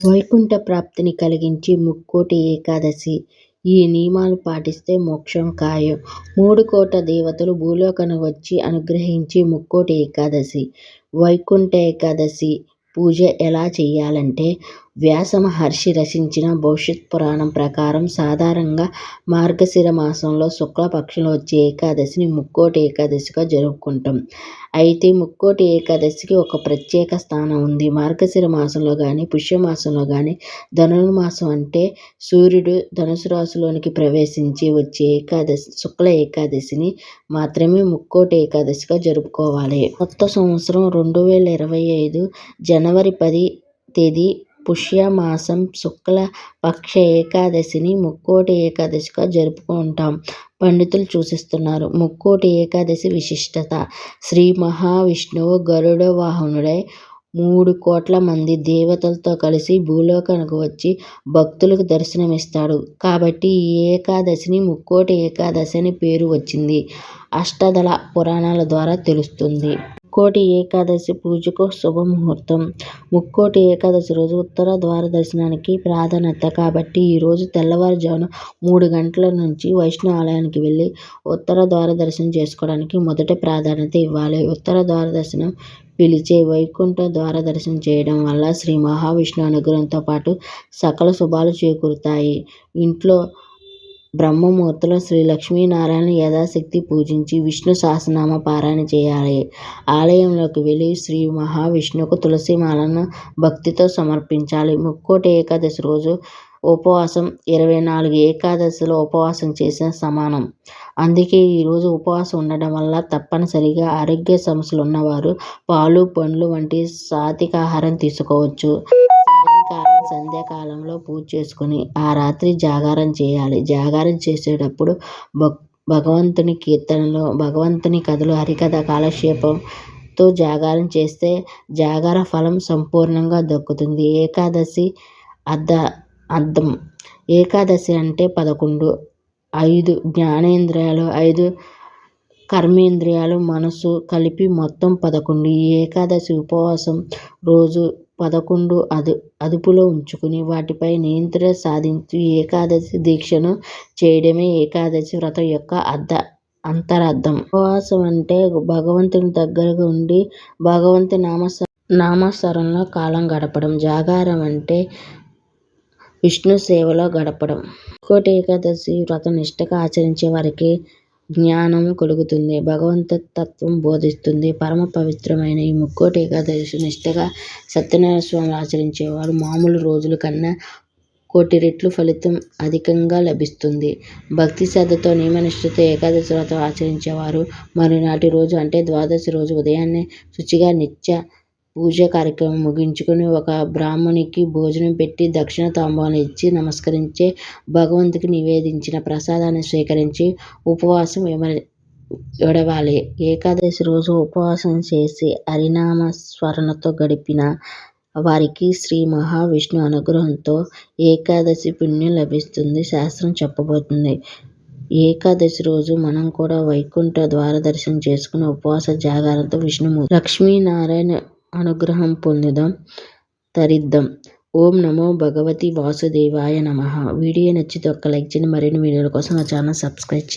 వైకుంఠ ప్రాప్తిని కలిగించి ముక్కోటి ఏకాదశి. ఈ నియమాలు పాటిస్తే మోక్షం ఖాయం. మూడు కోట్ల దేవతలు భూలోకానికి వచ్చి అనుగ్రహించే ముక్కోటి ఏకాదశి. వైకుంఠ ఏకాదశి పూజ ఎలా చేయాలంటే వ్యాస మహర్షి రచించిన భవిష్యత్ పురాణం ప్రకారం సాధారణంగా మార్గశిర మాసంలో శుక్ల పక్షంలో వచ్చే ఏకాదశిని ముక్కోటి ఏకాదశిగా జరుపుకుంటాం. అయితే ముక్కోటి ఏకాదశికి ఒక ప్రత్యేక స్థానం ఉంది. మార్గశిర మాసంలో కానీ పుష్యమాసంలో కానీ ధనుర్మాసం అంటే సూర్యుడు ధనుసు రాశిలోనికి ప్రవేశించి వచ్చే ఏకాదశి శుక్ల ఏకాదశిని మాత్రమే ముక్కోటి ఏకాదశిగా జరుపుకోవాలి. కొత్త సంవత్సరం రెండు వేల ఇరవై ఐదు జనవరి పది తేదీ పుష్యమాసం శుక్ల పక్ష ఏకాదశిని ముక్కోటి ఏకాదశిగా జరుపుకుంటాం పండితులు సూచిస్తున్నారు. ముక్కోటి ఏకాదశి విశిష్టత శ్రీ మహావిష్ణువు గరుడ వాహనుడై మూడు కోట్ల మంది దేవతలతో కలిసి భూలోకానికి వచ్చి భక్తులకు దర్శనమిస్తాడు కాబట్టి ఈ ఏకాదశిని ముక్కోటి ఏకాదశి అని పేరు వచ్చింది అష్టదళ పురాణాల ద్వారా తెలుస్తుంది. ముక్కోటి ఏకాదశి పూజకు శుభముహూర్తం ముక్కోటి ఏకాదశి రోజు ఉత్తర ద్వార దర్శనానికి ప్రాధాన్యత కాబట్టి ఈరోజు తెల్లవారుజామున మూడు గంటల నుంచి వైష్ణవ ఆలయానికి ఉత్తర ద్వార దర్శనం చేసుకోవడానికి మొదట ప్రాధాన్యత ఇవ్వాలి. ఉత్తర ద్వార దర్శనం పిలిచే వైకుంఠ ద్వార దర్శనం చేయడం వల్ల శ్రీ మహావిష్ణు అనుగ్రహంతో పాటు సకల శుభాలు చేకూరుతాయి. ఇంట్లో బ్రహ్మముహూర్తంలో శ్రీ లక్ష్మీనారాయణులను యథాశక్తి పూజించి విష్ణు సహస్రనామ పారాయణ చేయాలి. ఆలయంలోకి వెళ్ళి శ్రీ మహావిష్ణువుకు తులసిమాలను భక్తితో సమర్పించాలి. ముక్కోటి ఏకాదశి రోజు ఉపవాసం ఇరవై నాలుగు ఏకాదశిలో ఉపవాసం చేసిన సమానం. అందుకే ఈరోజు ఉపవాసం ఉండడం వల్ల తప్పనిసరిగా ఆరోగ్య సమస్యలు ఉన్నవారు పాలు, పండ్లు వంటి సాత్వికాహారం తీసుకోవచ్చు. సంధ్యాకాలంలో పూజ చేసుకుని ఆ రాత్రి జాగారం చేయాలి. జాగారం చేసేటప్పుడు భగవంతుని కీర్తనలు, భగవంతుని కథలు, హరికథ కాలక్షేపంతో జాగారం చేస్తే జాగార ఫలం సంపూర్ణంగా దక్కుతుంది. ఏకాదశి అర్థం ఏకాదశి అంటే పదకొండు. ఐదు జ్ఞానేంద్రియాలు, ఐదు కర్మేంద్రియాలు, మనసు కలిపి మొత్తం పదకొండు. ఈ ఏకాదశి ఉపవాసం రోజు పదకొండు అదు అదుపులో ఉంచుకుని వాటిపై నియంత్రణ సాధించి ఏకాదశి దీక్షను చేయడమే ఏకాదశి వ్రతం యొక్క అంతరార్థం. ఉపవాసం అంటే భగవంతుని దగ్గరగా ఉండి భగవంతు భగవంతుని నామస్మరణలో కాలం గడపడం. జాగారం అంటే విష్ణు సేవలో గడపడం. ఇంకోటి ఏకాదశి వ్రతం నిష్టగా ఆచరించే వారికి జ్ఞానం కలుగుతుంది. భగవత్తత్వం బోధిస్తుంది. పరమ పవిత్రమైన ఈ ముక్కోటి ఏకాదశి నిష్ఠగా సత్యనారాయణ వ్రతం ఆచరించేవారు మామూలు రోజుల కన్నా కోటి రెట్లు ఫలితం అధికంగా లభిస్తుంది. భక్తి శ్రద్ధతో నియమనిష్టతో ఏకాదశి వ్రతం ఆచరించేవారు మరునాటి రోజు అంటే ద్వాదశి రోజు ఉదయాన్నే శుచిగా నిత్య పూజా కార్యక్రమం ముగించుకొని ఒక బ్రాహ్మణునికి భోజనం పెట్టి దక్షిణ తాంబూలం ఇచ్చి నమస్కరించి భగవంతునికి నివేదించిన ప్రసాదాన్ని స్వీకరించి ఉపవాసం విడవాలి. ఏకాదశి రోజు ఉపవాసం చేసి హరినామ స్మరణతో గడిపిన వారికి శ్రీ మహావిష్ణువు అనుగ్రహంతో ఏకాదశి పుణ్యం లభిస్తుందని శాస్త్రం చెప్పబోతోంది. ఏకాదశి రోజు మనం కూడా వైకుంఠ ద్వార దర్శనం చేసుకుని ఉపవాస జాగారంతో విష్ణుమూర్తి, లక్ష్మీనారాయణ అనుగ్రహం పొందుదాం తరిద్దాం ఓం నమో భగవతి వాసుదేవాయ నమ వీడియో నచ్చితే ఒక్క లైక్ చేయండి. మరిన్ని వీడియోల కోసం నా ఛానల్ సబ్స్క్రైబ్ చేయండి.